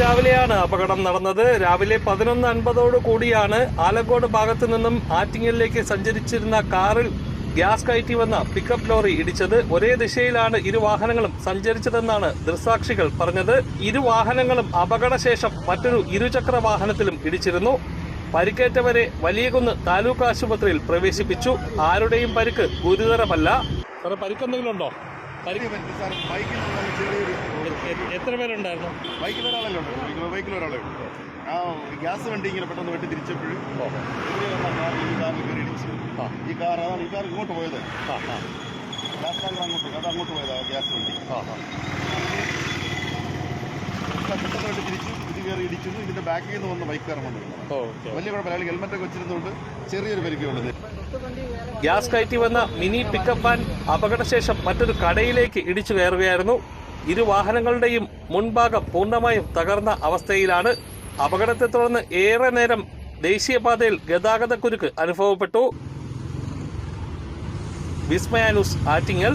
രാവിലെയാണ് അപകടം നടന്നത്. രാവിലെ പതിനൊന്ന് അൻപതോട് കൂടിയാണ് ആലക്കോട് ഭാഗത്തു നിന്നും ആറ്റിങ്ങലിലേക്ക് സഞ്ചരിച്ചിരുന്ന കാറിൽ ഗ്യാസ് കയറ്റി വന്ന പിക്കപ്പ് ലോറി ഇടിച്ചത്. ഒരേ ദിശയിലാണ് ഇരു വാഹനങ്ങളും സഞ്ചരിച്ചതെന്നാണ് ദൃസാക്ഷികൾ പറഞ്ഞത്. ഇരു വാഹനങ്ങളും അപകടശേഷം മറ്റൊരു ഇരുചക്ര വാഹനത്തിലും ഇടിച്ചിരുന്നു. പരിക്കേറ്റവരെ വലിയകുന്ന് താലൂക്ക് ആശുപത്രിയിൽ പ്രവേശിപ്പിച്ചു. ആരുടെയും പരിക്ക് ഗുരുതരമല്ല. പരിക്കെന്തെങ്കിലും ഉണ്ടോ? എത്ര പേരുണ്ടായിരുന്നു? ബൈക്കിൽ ഒരാളല്ലേ ഉണ്ട് ബൈക്കിൽ- ഒരാളെ ഉണ്ട് ആ ഗ്യാസ് വണ്ടി ഇങ്ങനെ പെട്ടെന്ന് വെട്ടി തിരിച്ചപ്പോഴും എതിരെ വന്ന കാർ ഈ കാറിൽ കയറി ഇടിച്ചു ആ. ഈ കാർ അതാണ് ഈ കാർ ഇങ്ങോട്ട് പോയത്. ഗ്യാസ് ടാങ്കർ അങ്ങോട്ട് അത് അങ്ങോട്ട് പോയതാണ് ഗ്യാസ് വണ്ടി. ആ ആ. ഇത് പെട്ടെന്ന് വെട്ടി തിരിച്ചു ഇത് കയറി ഇടിച്ചു ഇതിന്റെ ബാക്കിൽ നിന്ന് വന്ന ബൈക്ക് ഓക്കെ. വലിയ കുഴപ്പമില്ല. അയാൾ ഹെൽമെറ്റ് ഒക്കെ വെച്ചിരുന്നുകൊണ്ട് ചെറിയൊരു പരിക്കുള്ളത് ഗ്യാസ് കയറ്റി വന്ന മിനി പിക്കപ്പ് വാൻ അപകടശേഷം മറ്റൊരു കടയിലേക്ക് ഇടിച്ചു കയറുകയായിരുന്നു. ഇരു വാഹനങ്ങളുടെയും മുൻഭാഗം പൂർണമായും തകർന്ന അവസ്ഥയിലാണ്. അപകടത്തെ തുടർന്ന് ഏറെ നേരം ദേശീയപാതയിൽ ഗതാഗതക്കുരുക്ക് അനുഭവപ്പെട്ടു. വിസ്മയാനുസ് ആറ്റിങ്ങൽ.